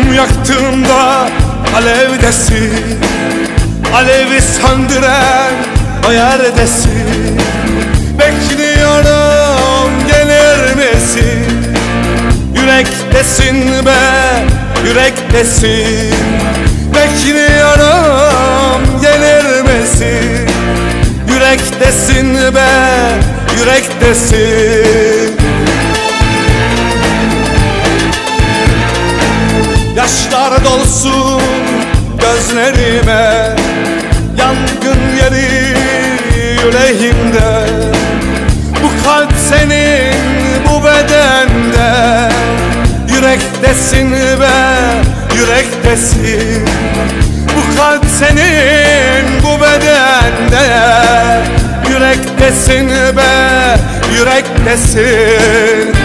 Mum yaktığımda alevdesin. Alevi söndüren o yerdesin. Bekliyorum gelir misin? Yürektesin be yürektesin. Bekliyorum gelir misin? Yürektesin be yürektesin Yaşlar dolsun gözlerime Yangın yeri yüreğimde. Bu kalp senin bu bedende Yürektesin be yürektesin. Bu kalp senin bu bedende Yürektesin be yürektesin